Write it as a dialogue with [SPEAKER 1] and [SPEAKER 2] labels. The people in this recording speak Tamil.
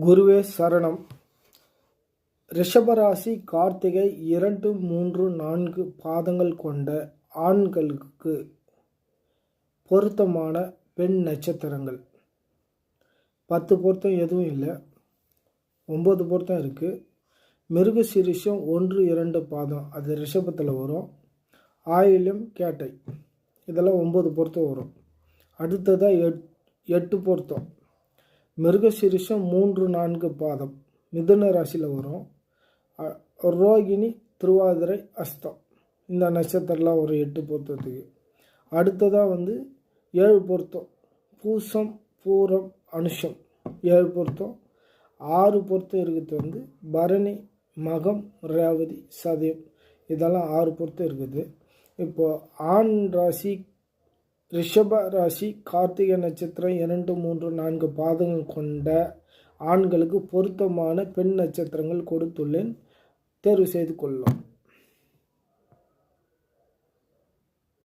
[SPEAKER 1] குருவே சரணம். ரிஷபராசி கார்த்திகை இரண்டு மூன்று நான்கு பாதங்கள் கொண்ட ஆண்களுக்கு பொருத்தமான பெண் நட்சத்திரங்கள். பத்து பொருத்தம் எதுவும் இல்லை. ஒம்பது பொருத்தம் இருக்குது மிருகசிரிஷம் ஒன்று இரண்டு பாதம். அது ரிஷபத்தில் வரும். ஆயிலும் கேட்டை. இதெல்லாம் ஒம்பது பொருத்தம் வரும். அடுத்ததாக எட் எட்டு பொருத்தம். மிருகசிரிஷம் மூன்று நான்கு பாதம். மிதுன ராசியில் வரும். ரோகிணி திருவாதிரை அஸ்தம். இந்த நட்சத்திரம்லாம் ஒரு எட்டு பொருத்தத்துக்கு. அடுத்ததாக வந்து ஏழு பொருத்தம். பூசம் பூரம் அனுஷம். ஏழு பொருத்தம். ஆறு பொருத்தம் இருக்கிறது வந்து பரணி மகம் ரேவதி சதயம். இதெல்லாம் ஆறு பொருத்தம் இருக்குது. இப்போது ஆண் ராசி ரிஷப ராசி கார்த்திகை நட்சத்திரம் இரண்டு மூன்று நான்கு பாதங்கள் கொண்ட ஆண்களுக்கு பொருத்தமான பெண் நட்சத்திரங்கள் கொடுத்துள்ளேன். தேர்வு செய்து கொள்ளலாம்.